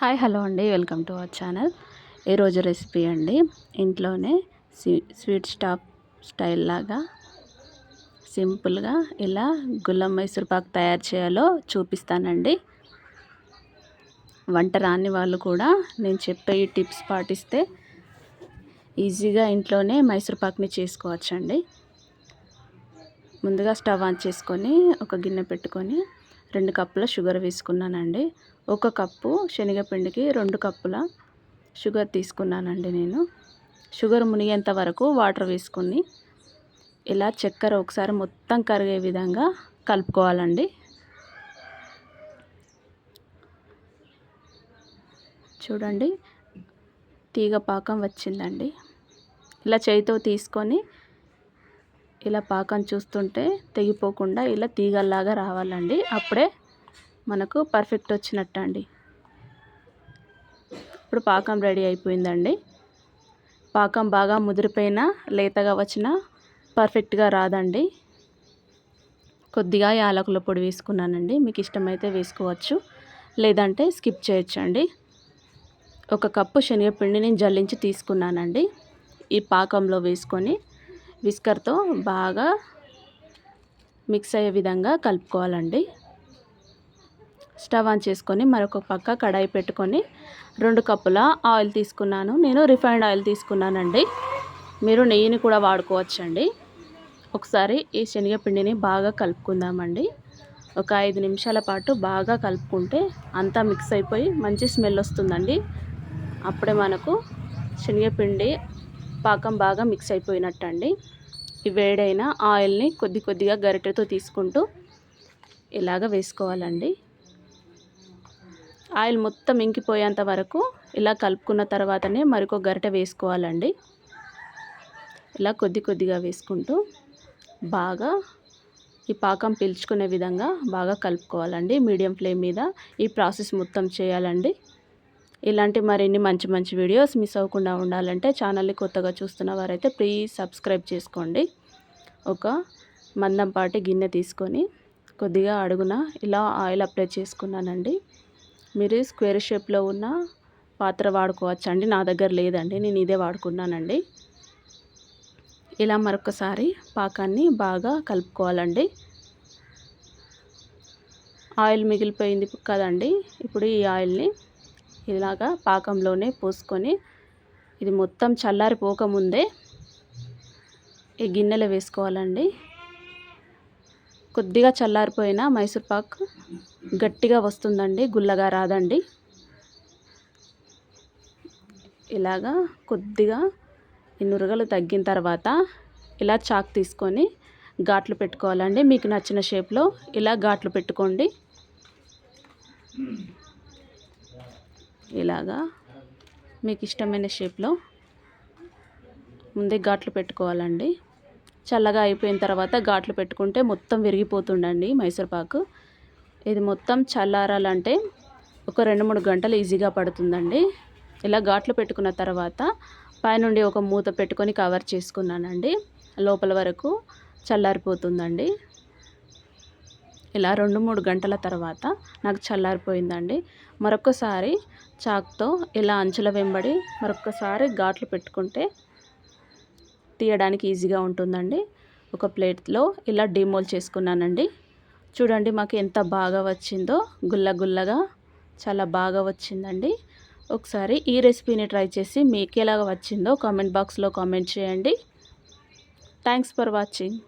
Hi hello అండి. Welcome to our channel. ఈరోజు recipe అండి ఇంట్లోనే స్వీట్ స్టాప్ స్టైల్ లాగా సింపుల్గా ఇలా గుల్లం మైసూర్పాక్ తయారు చేయాలో చూపిస్తానండి. వంట రాని వాళ్ళు కూడా నేను చెప్పే ఈ టిప్స్ పాటిస్తే ఈజీగా ఇంట్లోనే మైసూర్పాక్ని చేసుకోవచ్చండి. ముందుగా స్టవ్ ఆన్ చేసుకొని ఒక గిన్నె పెట్టుకొని రెండు కప్పుల షుగర్ వేసుకున్నానండి. ఒక కప్పు శనగపిండికి రెండు కప్పుల షుగర్ తీసుకున్నానండి నేను. షుగర్ మునిగేంత వరకు వాటర్ వేసుకుని ఇలా చక్కెర ఒకసారి మొత్తం కరిగే విధంగా కలుపుకోవాలండి. చూడండి తీగ పాకం వచ్చిందండి. ఇలా చేయితో తీసుకొని ఇలా పాకం చూస్తుంటే తెగిపోకుండా ఇలా తీగల్లాగా రావాలండి. అప్పుడే మనకు పర్ఫెక్ట్ వచ్చినట్టు అండి. ఇప్పుడు పాకం రెడీ అయిపోయిందండి. పాకం బాగా ముదిరిపోయినా లేతగా వచ్చినా పర్ఫెక్ట్గా రాదండి. కొద్దిగా యాలకుల పొడి వేసుకున్నానండి. మీకు ఇష్టమైతే వేసుకోవచ్చు. లేదంటే స్కిప్ చేయొచ్చండి. ఒక కప్పు శనగపిండి నేను జల్లించి తీసుకున్నానండి. ఈ పాకంలో వేసుకొని విస్కర్తో బాగా మిక్స్ అయ్యే విధంగా కలుపుకోవాలండి. స్టవ్ ఆన్ చేసుకొని మరొక పక్క కడాయి పెట్టుకొని రెండు కప్పుల ఆయిల్ తీసుకున్నాను. నేను రిఫైండ్ ఆయిల్ తీసుకున్నానండి. మీరు నెయ్యిని కూడా వాడుకోవచ్చండి. ఒకసారి ఈ శనగపిండిని బాగా కలుపుకుందామండి. ఒక ఐదు నిమిషాల పాటు బాగా కలుపుకుంటే అంతా మిక్స్ అయిపోయి మంచి స్మెల్ వస్తుందండి. అప్పుడే మనకు శనగపిండి పాకం బాగా మిక్స్ అయిపోయినట్టు అండి ఈ వేడైన ఆయిల్ని కొద్ది కొద్దిగా గరిటెతో తీసుకుంటూ ఇలాగ వేసుకోవాలండి. ఆయిల్ మొత్తం ఇంకిపోయేంత వరకు ఇలా కలుపుకున్న తర్వాతనే మరొక గరిట వేసుకోవాలండి. ఇలా కొద్ది కొద్దిగా వేసుకుంటూ బాగా ఈ పాకం పీల్చుకునే విధంగా బాగా కలుపుకోవాలండి. మీడియం ఫ్లేమ్ మీద ఈ ప్రాసెస్ మొత్తం చేయాలండి. ఇలాంటి మరిన్ని మంచి మంచి వీడియోస్ మిస్ అవ్వకుండా ఉండాలంటే ఛానల్ని కొత్తగా చూస్తున్న వారైతే ప్లీజ్ సబ్స్క్రైబ్ చేసుకోండి. ఒక మందంపాటి గిన్నె తీసుకొని కొద్దిగా అడుగున ఇలా ఆయిల్ అప్లై చేసుకున్నానండి. మీరు స్క్వేర్ షేప్లో ఉన్న పాత్ర వాడుకోవచ్చండి. నా దగ్గర లేదండి. నేను ఇదే వాడుకున్నానండి. ఇలా మరొకసారి పాకాన్ని బాగా కలుపుకోవాలండి. ఆయిల్ మిగిలిపోయింది కదండి. ఇప్పుడు ఈ ఆయిల్ని ఇలాగా పాకంలోనే పోసుకొని ఇది మొత్తం చల్లారిపోకముందే ఈ గిన్నెలో వేసుకోవాలండి. కొద్దిగా చల్లారిపోయిన మైసూర్పాక్ గట్టిగా వస్తుందండి గుల్లగా రాదండి. ఇలాగా కొద్దిగా ఈ నురగలు తగ్గిన తర్వాత ఇలా చాక్ తీసుకొని ఘాట్లు పెట్టుకోవాలండి. మీకు నచ్చిన షేప్లో ఇలా ఘాట్లు పెట్టుకోండి. ఇలాగా మీకు ఇష్టమైన షేప్లో ముందే ఘాట్లు పెట్టుకోవాలండి. చల్లగా అయిపోయిన తర్వాత ఘాట్లు పెట్టుకుంటే మొత్తం విరిగిపోతుండండి మైసూర్పాకు ఇది మొత్తం చల్లారాలంటే ఒక రెండు మూడు గంటలు ఈజీగా పడుతుందండి. ఇలా ఘాట్లు పెట్టుకున్న తర్వాత పైనుండి ఒక మూత పెట్టుకొని కవర్ చేసుకున్నానండి. లోపల వరకు చల్లారిపోతుందండి. ఇలా రెండు మూడు గంటల తర్వాత నాకు చల్లారిపోయిందండి. మరొకసారి చాక్తో ఇలా అంచుల వెంబడి మరొకసారి ఘాట్లు పెట్టుకుంటే తీయడానికి ఈజీగా ఉంటుందండి. ఒక ప్లేట్లో ఇలా డిమోల్ చేసుకున్నానండి. చూడండి మాకు ఎంత బాగా వచ్చిందో. గుల్ల గుల్లగా చాలా బాగా వచ్చిందండి. ఒకసారి ఈ రెసిపీని ట్రై చేసి మీకు ఎలాగ వచ్చిందో కామెంట్ బాక్స్లో కామెంట్ చేయండి. Thanks for watching.